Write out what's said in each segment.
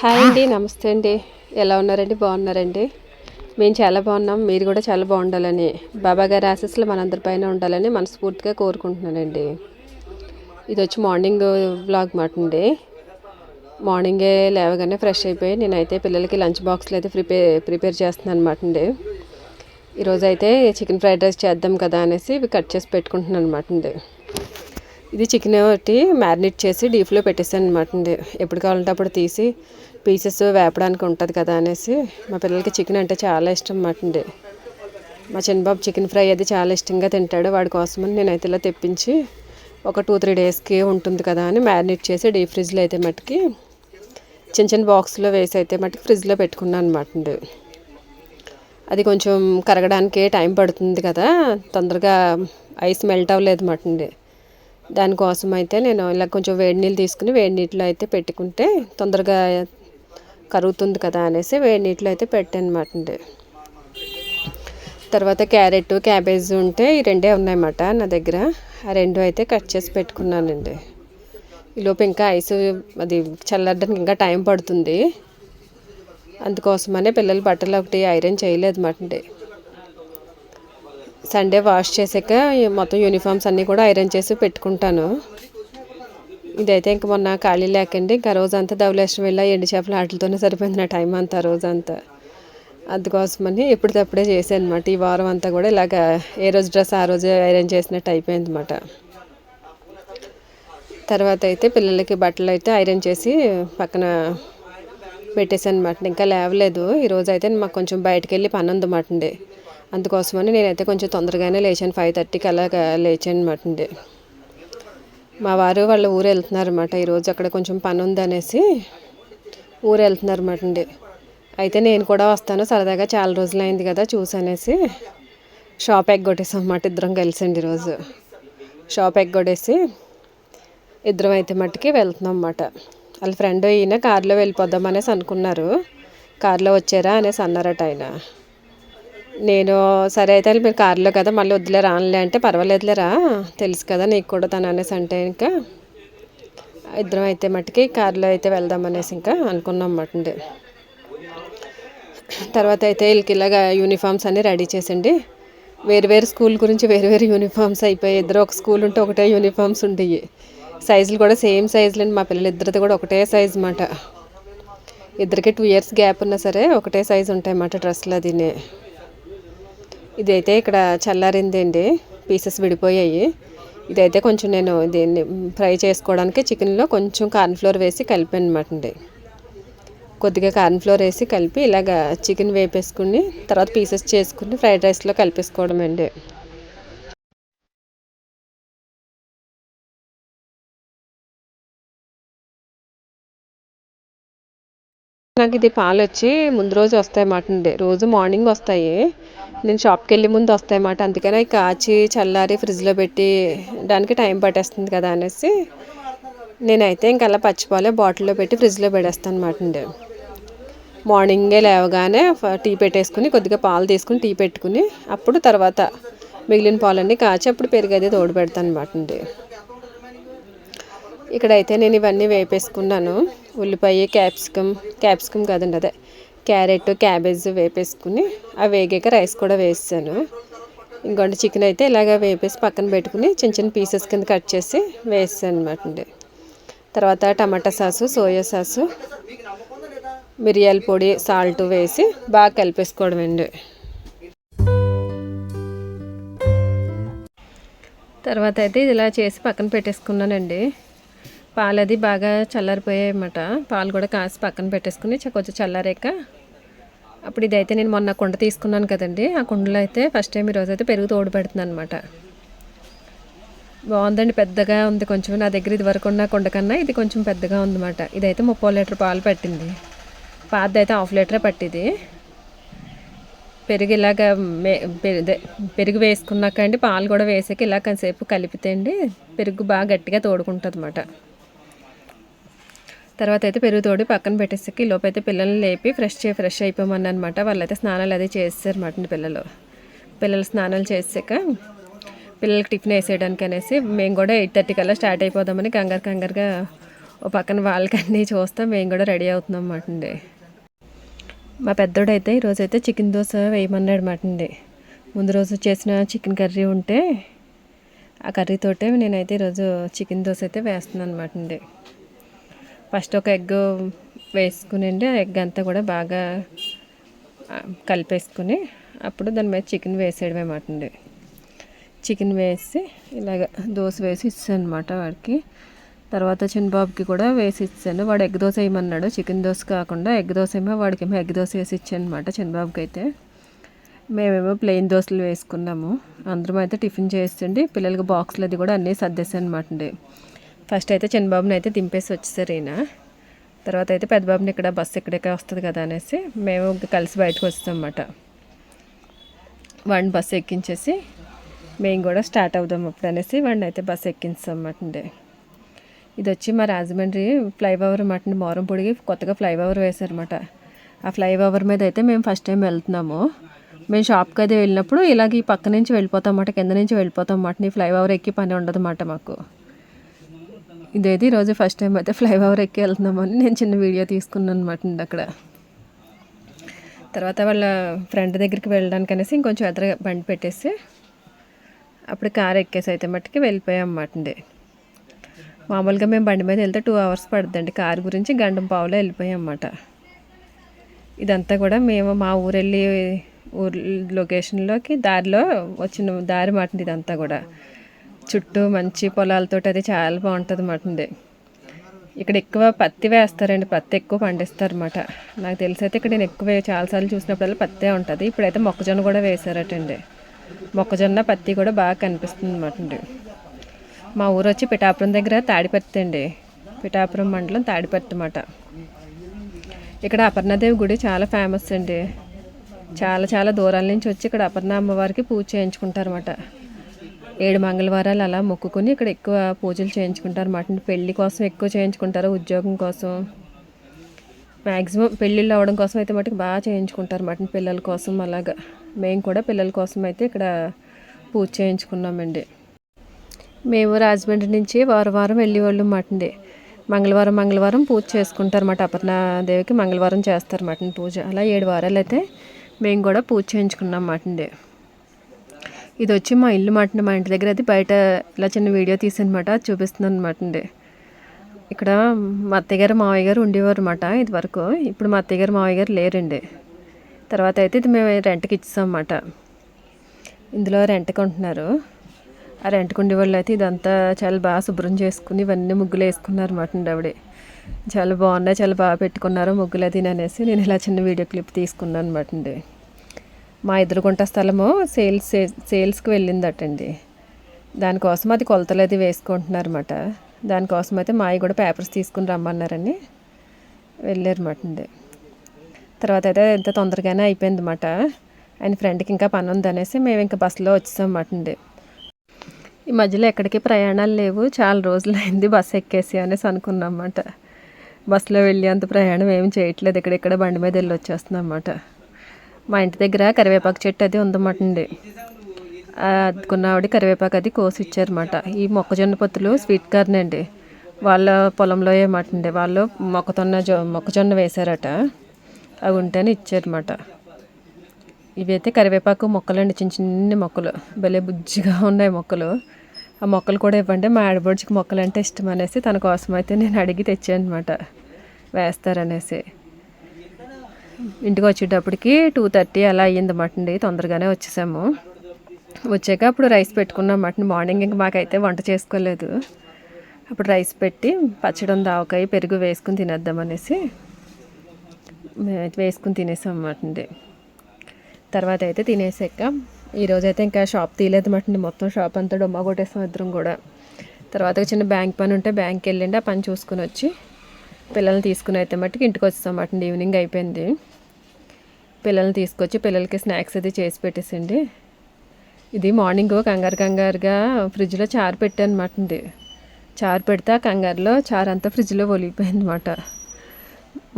Hi అండి నమస్తే అండి. ఎలా ఉన్నారండి? బాగున్నారండి? మేము చాలా బాగున్నాం. మీరు కూడా చాలా బాగుండాలని బాబా గారి ఆశీస్సులు మనందరిపైన ఉండాలని మనస్ఫూర్తిగా కోరుకుంటున్నానండి. ఇది వచ్చి మార్నింగ్ బ్లాగ్ మాట అండి. మార్నింగే లేవగానే ఫ్రెష్ అయిపోయి నేనైతే పిల్లలకి లంచ్ బాక్స్లు అయితే ప్రిపేర్ ప్రిపేర్ చేస్తున్నాను అనమాట అండి. ఈరోజు అయితే చికెన్ ఫ్రైడ్ రైస్ చేద్దాం కదా అనేసి ఇవి కట్ చేసి పెట్టుకుంటున్నాను అనమాట అండి. ఇది చికెన్ ఒకటి మ్యారినేట్ చేసి డీప్లో పెట్టేసాను అనమాట అండి. ఎప్పుడు కావాలంటే అప్పుడు తీసి పీసెస్ వేపడానికి ఉంటుంది కదా అనేసి మా పిల్లలకి చికెన్ అంటే చాలా ఇష్టం అన్నమాట అండి మా చిన్నబాబు చికెన్ ఫ్రై అది చాలా ఇష్టంగా తింటాడు. వాడి కోసమని నేనైతే ఇలా తెప్పించి ఒక టూ త్రీ డేస్కి ఉంటుంది కదా అని మ్యారినేట్ చేసి డీప్ ఫ్రిడ్జ్లో అయితే మట్టుకి చిన్న చిన్న బాక్స్లో వేసి అయితే మట్టుకి ఫ్రిడ్జ్లో పెట్టుకున్నాను అనమాట అండి అది కొంచెం కరగడానికి టైం పడుతుంది కదా. తొందరగా ఐస్ మెల్ట్ అవ్వలేదు అనమాట అండి దానికోసం అయితే నేను ఇలా కొంచెం వేడి నీళ్ళు తీసుకుని వేడి నీటిలో అయితే పెట్టుకుంటే తొందరగా కరుగుతుంది కదా అనేసి వేడి నీటిలో అయితే పెట్టాను అండి. తర్వాత క్యారెట్ క్యాబేజ్ ఉంటే ఈ రెండే ఉన్నాయన్నమాట నా దగ్గర. ఆ రెండు అయితే కట్ చేసి పెట్టుకున్నానండి. ఈలోపు ఇంకా ఐస్ అది చల్లడానికి ఇంకా టైం పడుతుంది. అందుకోసమనే పిల్లలు బట్టలు ఒకటి ఐరన్ చేయలేదు అండి. సండే వాష్ చేసాక మొత్తం యూనిఫామ్స్ అన్నీ కూడా ఐరన్ చేసి పెట్టుకుంటాను. ఇదైతే ఇంక మొన్న ఖాళీ లేకండి. ఇంకా రోజంతా ధవలేశ్వరం వెళ్ళా ఎండు చేపల ఆటలతోనే సరిపోయింది నా టైం అంతా రోజంతా. అందుకోసమని ఎప్పటికప్పుడే చేశాను అనమాట ఈ వారం అంతా కూడా ఇలాగ ఏ రోజు డ్రెస్ ఆ రోజు ఐరన్ చేసినట్టు అయిపోయింది అనమాట తర్వాత అయితే పిల్లలకి బట్టలు అయితే ఐరన్ చేసి పక్కన పెట్టేశాను అనమాట ఇంకా లేవలేదు. ఈరోజు అయితే మాకు కొంచెం బయటకు వెళ్ళి పని ఉందన్నమాట అండి. అందుకోసమని నేనైతే కొంచెం తొందరగానే లేచాను. ఫైవ్ థర్టీకి అలాగా లేచాను అనమాట అండి. మా వారు వాళ్ళు ఊరు వెళ్తున్నారు అనమాట ఈరోజు అక్కడ కొంచెం పని ఉందనేసి ఊరు వెళ్తున్నారన్నమాట అండి. అయితే నేను కూడా వస్తాను. సరదాగా చాలా రోజులు అయింది కదా చూసనేసి షాప్ ఎగ్గొట్టేసాం అన్నమాట ఇద్దరం కలిసండి ఈరోజు షాప్ ఎగ్గొట్టేసి ఇద్దరం అయితే మట్టుకి వెళ్తున్నాం అన్నమాట వాళ్ళ ఫ్రెండ్ ఈయన కారులో వెళ్ళిపోదాం అనేసి అనుకున్నారు. కారులో వచ్చారా అనేసి అన్నారట ఆయన. నేను సరే అయితే మీరు కారులో కదా మళ్ళీ వద్దులే రానులే అంటే పర్వాలేదులేరా? తెలుసు కదా నీకు కూడా తను అనేసి అంటే ఇంకా. ఇద్దరం అయితే మట్టుకి కారులో అయితే వెళ్దాం అనేసి ఇంకా అనుకున్నాం అన్నమాట తర్వాత అయితే వీళ్ళకి ఇలాగా యూనిఫామ్స్ అన్నీ రెడీ చేసండి వేరు వేరు స్కూల్ గురించి వేరు వేరు యూనిఫామ్స్ అయిపోయి ఇద్దరు ఒక స్కూల్ ఉంటే ఒకటే యూనిఫామ్స్ ఉండేవి సైజులు కూడా సేమ్ సైజులు అండి. మా పిల్లలు ఇద్దరిది కూడా ఒకటే సైజ్ అన్నమాట. ఇద్దరికి టూ ఇయర్స్ గ్యాప్ ఉన్నా సరే ఒకటే సైజు ఉంటాయి అన్నమాట డ్రెస్సులు అదినే. ఇదైతే ఇక్కడ చల్లారిందండి. పీసెస్ విడిపోయాయి. ఇదైతే కొంచెం నేను దీన్ని ఫ్రై చేసుకోవడానికి చికెన్లో కొంచెం కార్న్ఫ్లోర్ వేసి కలిపాను అనమాట అండి కొద్దిగా కార్న్ఫ్లోర్ వేసి కలిపి ఇలాగ చికెన్ వేపేసుకుని తర్వాత పీసెస్ చేసుకుని ఫ్రైడ్ రైస్లో కలిపేసుకోవడం అండి నాకు ఇది పాలు వచ్చి ముందు రోజు వస్తాయి అన్నమాట అండి రోజు మార్నింగ్ వస్తాయి. నేను షాప్కి వెళ్ళే ముందు వస్తాయి అందుకనే కాచి చల్లారి ఫ్రిడ్జ్లో పెట్టి దానికి టైం పట్టేస్తుంది కదా అనేసి నేనైతే ఇంక అలా పచ్చిపాలే బాటిల్లో పెట్టి ఫ్రిడ్జ్లో పెడేస్తాను అనమాట అండి. మార్నింగే లేవగానే టీ పెట్టేసుకుని కొద్దిగా పాలు తీసుకుని టీ పెట్టుకుని అప్పుడు తర్వాత మిగిలిన పాలన్నీ కాచి అప్పుడు పెరుగది తోడు పెడతాను అనమాట అండి. ఇక్కడైతే నేను ఇవన్నీ వేపేసుకున్నాను. ఉల్లిపాయ క్యాప్సికమ్ క్యాప్సికమ్ కాదండి అదే క్యారెట్ క్యాబేజ్ వేపేసుకుని అవి వేగాక రైస్ కూడా వేసాను ఇంకొండ చికెన్ అయితే ఇలాగ వేపేసి పక్కన పెట్టుకుని చిన్న చిన్న పీసెస్ కింద కట్ చేసి వేసాను అనమాట అండి. తర్వాత టమాటా సాసు సోయా సాసు మిరియాల పొడి సాల్ట్ వేసి బాగా కలిపేసుకోవడం అండి. తర్వాత అయితే ఇది ఇలా చేసి పక్కన పెట్టేసుకున్నానండి. పాలు అది బాగా చల్లారిపోయాయన్నమాట. పాలు కూడా కాసి పక్కన పెట్టేసుకుని కొంచెం చల్లారాక అప్పుడు ఇదైతే నేను మొన్న కుండ తీసుకున్నాను కదండి. ఆ కుండలో అయితే ఫస్ట్ టైం ఈరోజు అయితే పెరుగు తోడు పెడుతున్నాను అనమాట బాగుందండి పెద్దగా ఉంది కొంచెం. నా దగ్గర ఇది వరకు ఉన్న కుండ కన్నా ఇది కొంచెం పెద్దగా ఉందన్నమాట. ఇదైతే ముప్పై లీటర్ పాలు పట్టింది. పాత అయితే హాఫ్ లీటరే పట్టింది. పెరుగు ఇలాగ పెరుగు వేసుకున్నాక అండి పాలు కూడా వేసాక ఇలా కాసేపు కలిపితే అండి పెరుగు బాగా గట్టిగా తోడుకుంటుంది అనమాట తర్వాత అయితే పెరుగు తోడి పక్కన పెట్టేసరికి లోపైతే పిల్లల్ని లేపి ఫ్రెష్ చే ఫ్రెష్ అయిపోమని అనమాట వాళ్ళైతే స్నానాలు అదే చేస్తారు పిల్లలు. పిల్లలు స్నానాలు చేసాక పిల్లలకి టిఫిన్ వేసేయడానికి అనేసి మేము కూడా ఎయిట్ థర్టీ కల్లా స్టార్ట్ అయిపోదామని కంగారు కంగారుగా ఓ పక్కన వాళ్ళకన్నీ చూస్తాం. మేము కూడా రెడీ అవుతున్నాం అన్నమాటండి మా పెద్దోడైతే ఈరోజు అయితే చికెన్ దోశ వేయమన్నాడు మాట అండి. ముందు రోజు చేసిన చికెన్ కర్రీ ఉంటే ఆ కర్రీతోటే నేనైతే ఈరోజు చికెన్ దోశ అయితే వేస్తున్నాను అనమాట అండి. ఫస్ట్ ఒక ఎగ్ వేసుకుని ఆ ఎగ్ అంతా కూడా బాగా కలిపేసుకుని అప్పుడు దాని మీద చికెన్ వేసేయడమే అనమాట అండి. చికెన్ వేసి ఇలాగ దోశ వేసి ఇస్తాను అనమాట వాడికి. తర్వాత చిన్నబాబుకి కూడా వేసి ఇచ్చాను. వాడు ఎగ్ దోశ వేయమన్నాడు. చికెన్ దోశ కాకుండా ఎగ్ దోశ ఏమో వాడికి ఏమో ఎగ్ దోశ వేసి ఇచ్చాను అనమాట చిన్నబాబుకి అయితే మేమేమో ప్లెయిన్ దోశలు వేసుకున్నాము. అందరం అయితే టిఫిన్ చేస్తుండి పిల్లలకి బాక్సులు అది కూడా అన్నీ సర్దేశాను అనమాట అండి. ఫస్ట్ అయితే చిన్నబాబుని అయితే దింపేసి వచ్చేసారు ఈయన తర్వాత అయితే పెద్దబాబుని ఇక్కడ బస్సు ఇక్కడికే వస్తుంది కదా అనేసి మేము కలిసి బయటకు వస్తామన్నమాట వాడిని బస్సు ఎక్కించేసి మేము కూడా స్టార్ట్ అవుదాం అప్పుడు అనేసి వాడిని అయితే బస్సు ఎక్కించాం అండి ఇది వచ్చి మా రాజమండ్రి ఫ్లైఓవర్ అన్నమాట మోరంపొడికి కొత్తగా ఫ్లైఓవర్ వేశారన్నమాట. ఆ ఫ్లైఓవర్ మీద అయితే మేము ఫస్ట్ టైం వెళ్తున్నాము. మేము షాప్కి అయితే వెళ్ళినప్పుడు ఇలాగ ఈ పక్క నుంచి వెళ్ళిపోతాం అన్నమాట కింద నుంచి వెళ్ళిపోతాం అన్నమాట ఈ ఫ్లైఓవర్ ఎక్కి పని ఉండదు అన్నమాట మాకు. ఇదేది? ఈరోజు ఫస్ట్ టైం అయితే ఫ్లైఓవర్ ఎక్కి వెళ్తున్నామని నేను చిన్న వీడియో తీసుకున్నాను అనమాట అండి అక్కడ. తర్వాత వాళ్ళ ఫ్రెండ్ దగ్గరికి వెళ్ళడానికి అనేసి ఇంకొంచెం ఎదురు బండి పెట్టేసి అప్పుడు కార్ ఎక్కేసి అయితే మట్టుకి వెళ్ళిపోయాం అన్నమాట అండి. మామూలుగా మేము బండి మీద వెళ్తే టూ అవర్స్ పడుతుందండి కారు గురించి గండం పావులో వెళ్ళిపోయాం అన్నమాట. ఇదంతా కూడా మేము మా ఊరు వెళ్ళి ఊర్ లొకేషన్లోకి దారిలో వచ్చిన దారి మాట ఇదంతా కూడా. చుట్టూ మంచి పొలాలతో అది చాలా బాగుంటుంది అన్నమాట ఇక్కడ ఎక్కువ పత్తి వేస్తారండి పత్తి ఎక్కువ పండిస్తారు అనమాట నాకు తెలిసి అయితే ఇక్కడ నేను ఎక్కువ చాలాసార్లు చూసినప్పుడల్లా పత్తే ఉంటుంది. ఇప్పుడైతే మొక్కజొన్న కూడా వేసారటండి మొక్కజొన్న పత్తి కూడా బాగా కనిపిస్తుంది అనమాట అండి. మా ఊరు వచ్చి పిఠాపురం దగ్గర తాడిపత్తి అండి. పిఠాపురం మండలం తాడిపత్తి అన్నమాట. ఇక్కడ అపర్ణాదేవి గుడి చాలా ఫేమస్ అండి. చాలా చాలా దూరాల నుంచి వచ్చి ఇక్కడ అపర్ణ అమ్మవారికి పూజ చేయించుకుంటారన్నమాట. ఏడు మంగళవారాలు అలా మొక్కుకొని ఇక్కడ ఎక్కువ పూజలు చేయించుకుంటారు. అన్నమాట పెళ్ళి కోసం ఎక్కువ చేయించుకుంటారు ఉద్యోగం కోసం. మ్యాక్సిమం పెళ్ళిళ్ళు అవ్వడం కోసం అయితే మటుకు బాగా చేయించుకుంటారు మటన్ పిల్లల కోసం అలాగా. మేము కూడా పిల్లల కోసం అయితే ఇక్కడ పూజ చేయించుకున్నామండి. మేము రాజమండ్రి నుంచి వారం వారం వెళ్ళేవాళ్ళం మటండి మంగళవారం మంగళవారం పూజ చేసుకుంటారు అపర్ణ అపర్ణాదేవికి మంగళవారం చేస్తారు మటన్ పూజ. అలా ఏడు వారాలు అయితే మేము కూడా పూజ చేయించుకున్నాం మటండి ఇది వచ్చి మా ఇల్లు మాట మా ఇంటి దగ్గర అది బయట ఇలా చిన్న వీడియో తీసానమాట చూపిస్తున్నాను అనమాట అండి ఇక్కడ మా అత్తయ్య గారు మావయ్య గారు ఉండేవారు అనమాట ఇది వరకు ఇప్పుడు మా అత్తయ్య గారు మావయ్య గారు లేరండి. తర్వాత అయితే ఇది మేము రెంట్కి ఇచ్చామన్నమాట ఇందులో రెంట్కి ఉంటున్నారు ఆ రెంట్కి ఉండేవాళ్ళు అయితే ఇదంతా చాలా బాగా శుభ్రం చేసుకుని ఇవన్నీ ముగ్గులు వేసుకున్నారు అనమాట అండి ఆవిడ. చాలా బాగున్నాయి చాలా బాగా పెట్టుకున్నారు ముగ్గులు అది అనేసి నేను ఇలా చిన్న వీడియో క్లిప్ తీసుకున్నాను అనమాట అండి మా ఎదురుగుంట స్థలము సేల్స్ సేల్స్కి వెళ్ళిందటండి. దానికోసం అది కొలతలు అది వేసుకుంటున్నారన్నమాట. దానికోసం అయితే మావి కూడా పేపర్స్ తీసుకుని రమ్మన్నారని వెళ్ళారన్నమాట అండి తర్వాత అయితే ఎంత తొందరగానే అయిపోయింది అన్నమాట ఆయన ఫ్రెండ్కి ఇంకా పని ఉందనేసి మేము ఇంకా బస్సులో వచ్చేసామన్నమాట అండి ఈ మధ్యలో ఎక్కడికి ప్రయాణాలు లేవు. చాలా రోజులు అయింది బస్సు ఎక్కేసి అనేసి అనుకున్నాం అన్నమాట బస్సులో వెళ్ళి అంత ప్రయాణం ఏం చేయట్లేదు. ఇక్కడ బండి మీద వెళ్ళి వచ్చేస్తున్నాం అన్నమాట మా ఇంటి దగ్గర కరివేపాకు చెట్టు అది ఉందన్నమాట అండి అదుకున్న కరివేపాకు అది కోసి ఇచ్చారన్నమాట ఈ మొక్కజొన్న పొత్తులు స్వీట్ కార్న్ అండి. వాళ్ళ పొలంలో ఏమాట అండి వాళ్ళు మొక్కజొన్న జొ మొక్కజొన్న వేశారట. అవి ఉంటేనే ఇచ్చారన్నమాట. ఇవైతే కరివేపాకు మొక్కలండి చిన్న చిన్న మొక్కలు. భలే బుజ్జిగా ఉన్నాయి మొక్కలు. ఆ మొక్కలు కూడా ఇవ్వండి మా ఆడబడికి మొక్కలు అంటే ఇష్టం అనేసి తన కోసం అయితే నేను అడిగి తెచ్చాను అనమాట వేస్తారనేసి. ఇంటికి వచ్చేటప్పటికి టూ థర్టీ అలా అయ్యిందన్నమాట అండి తొందరగానే వచ్చేసాము. వచ్చాక అప్పుడు రైస్ పెట్టుకున్నాం మటన్. మార్నింగ్ ఇంక మాకైతే వంట చేసుకోలేదు. అప్పుడు రైస్ పెట్టి పచ్చడం దావకాయ పెరుగు వేసుకుని తినేద్దామనేసి వేసుకుని తినేసాం అన్నమాట తర్వాత అయితే తినేసాక ఈరోజు అయితే ఇంకా షాప్ తీయలేదు మటండి మొత్తం షాప్ అంతా డొమ్మ కొట్టేసాం ఇద్దరం కూడా. తర్వాత చిన్న బ్యాంక్ పని ఉంటే బ్యాంక్కి వెళ్ళండి ఆ పని చూసుకుని వచ్చి పిల్లల్ని తీసుకుని అయితే మట్టుకు ఇంటికి వచ్చేసాం అన్నమాట ఈవినింగ్ అయిపోయింది. పిల్లల్ని తీసుకొచ్చి పిల్లలకి స్నాక్స్ అది చేసి పెట్టేసండి ఇది మార్నింగ్ కంగారు కంగారుగా ఫ్రిడ్జ్లో చారు పెట్టాను అనమాట అండి. చారు పెడితే ఆ కంగారులో చారు అంతా ఫ్రిడ్జ్లో ఒలిగిపోయింది అనమాట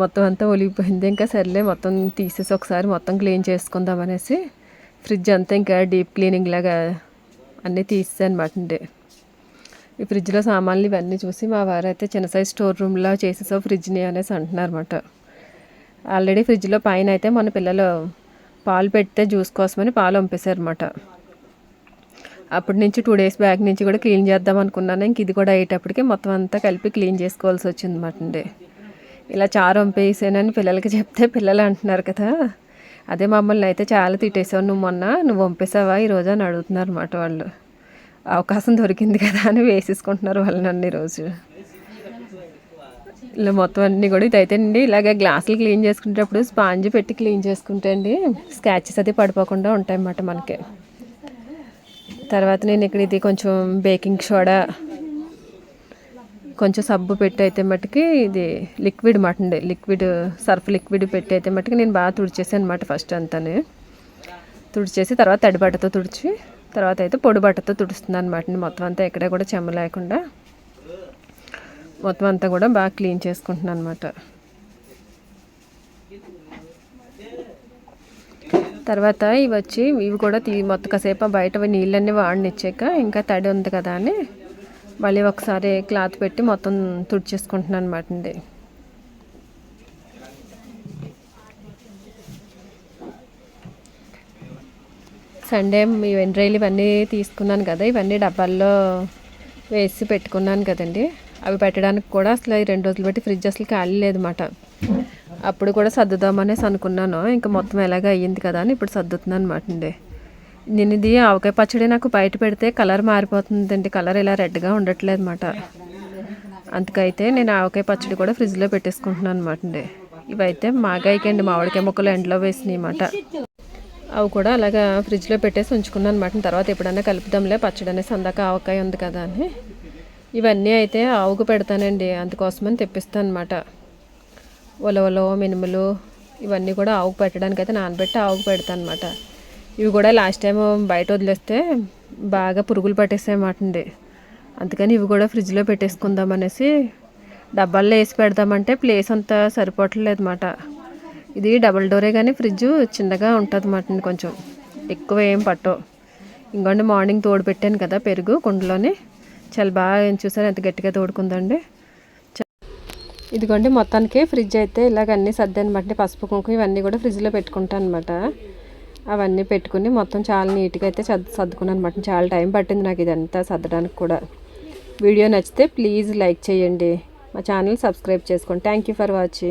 మొత్తం అంతా ఒలిగిపోయింది. ఇంకా సర్లే మొత్తం తీసేసి ఒకసారి మొత్తం క్లీన్ చేసుకుందాం అనేసి ఫ్రిడ్జ్ అంతా ఇంకా డీప్ క్లీనింగ్ లాగా అన్నీ తీసేసాను అనమాట అండి. ఈ ఫ్రిడ్జ్లో సామాన్లు ఇవన్నీ చూసి మా వారు అయితే చిన్న సైజ్ స్టోర్ రూమ్లో చేసేసావు ఫ్రిడ్జ్ని అనేసి అంటున్నారు అనమాట ఆల్రెడీ ఫ్రిడ్జ్లో పైన అయితే మన పిల్లలు పాలు పెడితే జ్యూస్ కోసమని పాలు పంపేశారు అనమాట అప్పటి నుంచి టూ డేస్ బ్యాక్ నుంచి కూడా క్లీన్ చేద్దాం అనుకున్నాను. ఇంక ఇది కూడా అయ్యేటప్పటికి మొత్తం అంతా కలిపి క్లీన్ చేసుకోవాల్సి వచ్చింది అనమాట అండి. ఇలా చారు వంపేసానని పిల్లలకి చెప్తే పిల్లలు అంటున్నారు కదా. అదే మమ్మల్ని అయితే చాలా తిట్టేసావు నువ్వు మొన్న నువ్వు పంపేసావా? ఈరోజు అని అడుగుతున్నారు అనమాట వాళ్ళు. అవకాశం దొరికింది కదా అని వేసేసుకుంటున్నారు వాళ్ళని అన్ని రోజు. ఇలా మొత్తం అన్నీ కూడా ఇదైతే అండి ఇలాగే గ్లాసులు క్లీన్ చేసుకునేటప్పుడు స్పాంజ్ పెట్టి క్లీన్ చేసుకుంటే అండి స్క్రాచెస్ అది పడిపోకుండా ఉంటాయి అన్నమాట మనకి. తర్వాత నేను ఇక్కడ ఇది కొంచెం బేకింగ్ సోడా కొంచెం సబ్బు పెట్టి అయితే మట్టుకి ఇది లిక్విడ్ మటండి లిక్విడ్ సర్ఫ్ లిక్విడ్ పెట్టి అయితే మట్టుకి నేను బాగా తుడిచేసాను అనమాట ఫస్ట్ అంతానే. తుడిచేసి తర్వాత తడి బట్టతో తుడిచి తర్వాత అయితే పొడి బట్టతో తుడుస్తుంది అనమాట మొత్తం అంతా ఎక్కడ కూడా చెమ్మ లేకుండా మొత్తం అంతా కూడా బాగా క్లీన్ చేసుకుంటున్నాను అనమాట తర్వాత ఇవి వచ్చి ఇవి కూడా తీ మొత్తం కాసేపు బయట నీళ్ళన్నీ వాడినిచ్చాక ఇంకా తడి ఉంది కదా అని మళ్ళీ ఒకసారి క్లాత్ పెట్టి మొత్తం తుడిచేసుకుంటున్నాను అనమాట అండి. సండే ఈ వెండ్రాయిలు ఇవన్నీ తీసుకున్నాను కదా ఇవన్నీ డబ్బాల్లో వేసి పెట్టుకున్నాను కదండి. అవి పెట్టడానికి కూడా అసలు ఈ రెండు రోజులు బట్టి ఫ్రిడ్జ్ అసలు ఖాళీ లేదన్నమాట. అప్పుడు కూడా సర్దుదామనేసి అనుకున్నాను. ఇంకా మొత్తం ఎలాగ అయ్యింది కదా అని ఇప్పుడు సర్దుతున్నాను అనమాట అండి. నేను ఇది ఆవకాయ పచ్చడి నాకు బయట పెడితే కలర్ మారిపోతుందండి. కలర్ ఇలా రెడ్గా ఉండట్లేదు అనమాట అందుకైతే నేను ఆవకాయ పచ్చడి కూడా ఫ్రిడ్జ్లో పెట్టేసుకుంటున్నాను అనమాట అండి. ఇవైతే మాగాయకండి మామిడికాయ ముక్కలు ఎండలో వేసినాయి అనమాట అవి కూడా అలాగా ఫ్రిడ్జ్లో పెట్టేసి ఉంచుకున్నాను అనమాట తర్వాత ఎప్పుడైనా కలుపుదాంలే పచ్చడి అనేసి అందాక ఆవకాయ ఉంది కదా అని. ఇవన్నీ అయితే ఆవుకు పెడతానండి. అందుకోసమని తెప్పిస్తాను అనమాట ఉలవలు మినుములు ఇవన్నీ కూడా ఆవుకు పెట్టడానికి అయితే నానబెట్టి ఆవుకు పెడతాను అనమాట ఇవి కూడా లాస్ట్ టైం బయట వదిలేస్తే బాగా పురుగులు పట్టేసాయన్నమాట అండి. అందుకని ఇవి కూడా ఫ్రిడ్జ్లో పెట్టేసుకుందాం అనేసి డబ్బాల్లో వేసి పెడదామంటే ప్లేస్ అంతా సరిపోవట్లేదన్నమాట. ఇది డబుల్ డోరే కానీ ఫ్రిడ్జ్ చిన్నగా ఉంటుంది అన్నమాట కొంచెం. ఎక్కువ ఏం పట్టవు. ఇంకోండి మార్నింగ్ తోడు పెట్టాను కదా పెరుగు కుండలోని. చాలా బాగా చూసారు ఎంత గట్టిగా తోడుకుందండి. ఇదిగోండి మొత్తానికి ఫ్రిడ్జ్ అయితే ఇలాగ అన్నీ సర్దానమాట పసుపు కుంకుమ ఇవన్నీ కూడా ఫ్రిడ్జ్లో పెట్టుకుంటాను అనమాట అవన్నీ పెట్టుకుని మొత్తం చాలా నీట్గా అయితే సర్దుకున్నాను అనమాట చాలా టైం పట్టింది నాకు ఇదంతా సర్దడానికి కూడా. వీడియో నచ్చితే ప్లీజ్ లైక్ చేయండి. మా ఛానల్ సబ్స్క్రైబ్ చేసుకోండి. Thank you for watching.